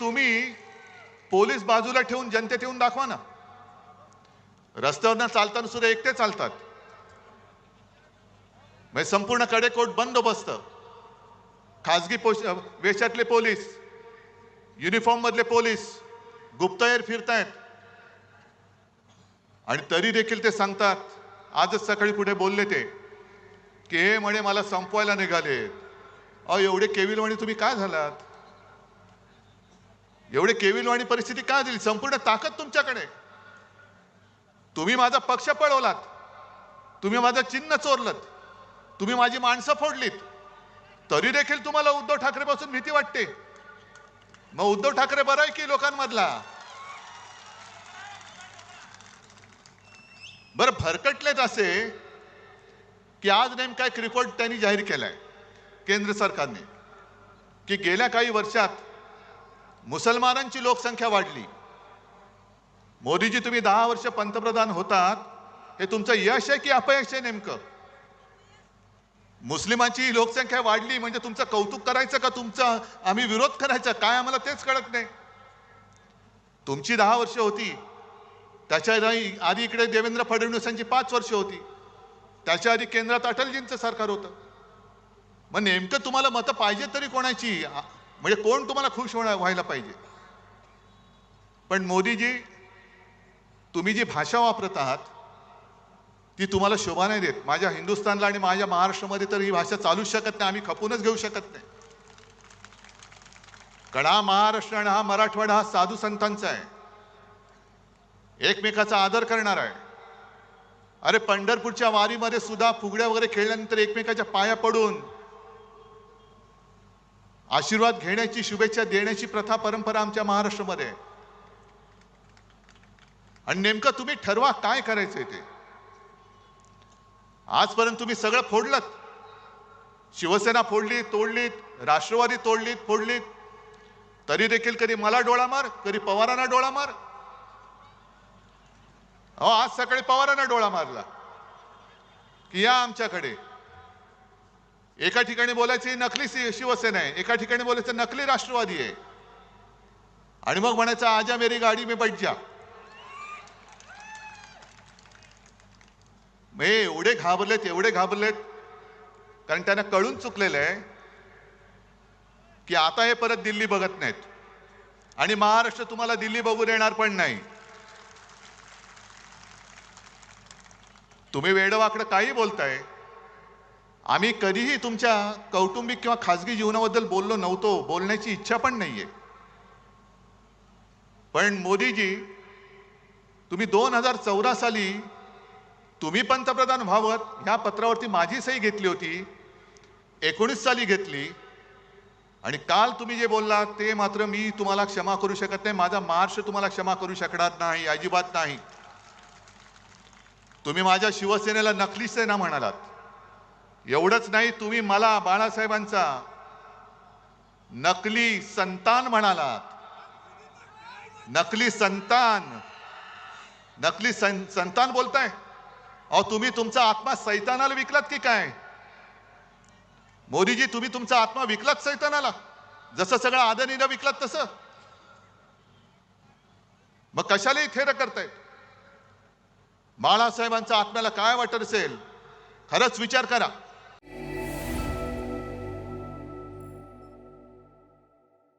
तुम्ही पोलीस बाजूला ठेवून जनतेत येऊन दाखवा ना. रस्त्यावरनं चालताना सुद्धा एकटे चालतात. म्हणजे संपूर्ण कडेकोट बंदोबस्त. खाजगी पोश वेशातले पोलीस युनिफॉर्म मधले पोलीस गुप्तहेर फिरतायत. आणि तरी देखील ते सांगतात आजच सकाळी पुढे बोलले ते की हे म्हणे मला संपवायला निघाले अहो एवढे केविल म्हणे तुम्ही काय झालात? एवढे केविलवाणी परिस्थिती का दिली? संपूर्ण ताकद तुमच्याकडे. तुम्ही माझा पक्ष पळवलात. तुम्ही माझं चिन्ह चोरलत. तुम्ही माझी माणसं फोडलीत. तरी देखील तुम्हाला उद्धव ठाकरे पासून भीती वाटते. मग उद्धव ठाकरे बरं आहे की लोकांमधला? बरं भरकटलेत असे की आज नेमका एक रिपोर्ट त्यांनी जाहीर केलाय केंद्र सरकारने. की गेल्या काही वर्षात मुसलमानांची लोकसंख्या वाढली. मोदीजी तुम्ही दहा वर्ष पंतप्रधान होतात. हे तुमचं यश आहे की अपयश आहे नेमकं? मुस्लिमांची लोकसंख्या वाढली म्हणजे तुमचं कौतुक करायचं का? तुमचं आम्ही विरोध करायचा? काय आम्हाला तेच कळत नाही. तुमची दहा वर्ष होती. त्याच्या आधी आधी इकडे देवेंद्र फडणवीसांची पाच वर्ष होती. त्याच्या आधी केंद्रात अटलजींचं सरकार होतं. मग नेमकं तुम्हाला मतं पाहिजे तरी कोणाची? म्हणजे कोण तुम्हाला खुश होणार व्हायला पाहिजे? पण मोदीजी तुम्ही जी भाषा वापरत आहात ती तुम्हाला शोभा नाही देत. माझ्या हिंदुस्थानला आणि माझ्या महाराष्ट्रामध्ये तर ही भाषा चालूच शकत नाही. आम्ही खपूनच घेऊ शकत नाही. कडा महाराष्ट्र आणि हा मराठवाडा हा साधू संतांचा आहे. एकमेकाचा आदर करणार आहे. अरे पंढरपूरच्या वारीमध्ये सुद्धा फुगड्या वगैरे खेळल्यानंतर एकमेकाच्या पाया पडून आशीर्वाद घेण्याची शुभेच्छा देण्याची प्रथा परंपरा आमच्या महाराष्ट्रामध्ये आहे. आणि नेमकं तुम्ही ठरवा काय करायचंय ते. आजपर्यंत तुम्ही सगळं फोडलं शिवसेना फोडली तोडलीत राष्ट्रवादी तोडलीत फोडलीत. तरी देखील कधी मला डोळा मार कधी पवारांना डोळा मार. अहो आज सकाळी पवारांना डोळा मारला. की या आमच्याकडे. एका ठिकाणी बोलायची नकली शिवसेना आहे. एका ठिकाणी बोलायचं नकली राष्ट्रवादी आहे. आणि मग म्हणायचं आजा मेरी गाडी मी बैठ जा. एवढे घाबरलेत एवढे घाबरलेत कारण त्यांना कळून चुकलेलं आहे की आता हे परत दिल्ली बघत नाहीत. आणि महाराष्ट्र तुम्हाला दिल्ली बघू देणार पण नाही. तुम्ही वेडवाकडं काही बोलताय आम्ही कधीही तुमच्या कौटुंबिक किंवा खाजगी जीवनाबद्दल बोललो नव्हतो बोलण्याची इच्छा पण नाही आहे पण मोदीजी तुम्ही दोन हजार चौदा साली तुम्ही पंतप्रधान व्हावत ह्या पत्रावरती माझी सही घेतली होती एकोणीस साली घेतली. आणि काल तुम्ही जे बोललात ते मात्र मी तुम्हाला क्षमा करू शकत नाही माझा महाराष्ट्र तुम्हाला क्षमा करू शकणार नाही अजिबात नाही. तुम्ही माझ्या शिवसेनेला नकली सेना म्हणालात. एवढंच नाही तुम्ही मला बाळासाहेबांचा नकली संतान म्हणालात. नकली संतान. नकली सं, संतान बोलताय? अहो तुम्ही तुमचा आत्मा सैतानाला विकलात की काय? मोदीजी तुम्ही तुमचा आत्मा विकलात सैतानाला? जसं सगळं आदरणीला विकलात तसं. मग कशालाही थेर करतायत? बाळासाहेबांच्या आत्म्याला काय वाटत असेल? खरंच विचार करा.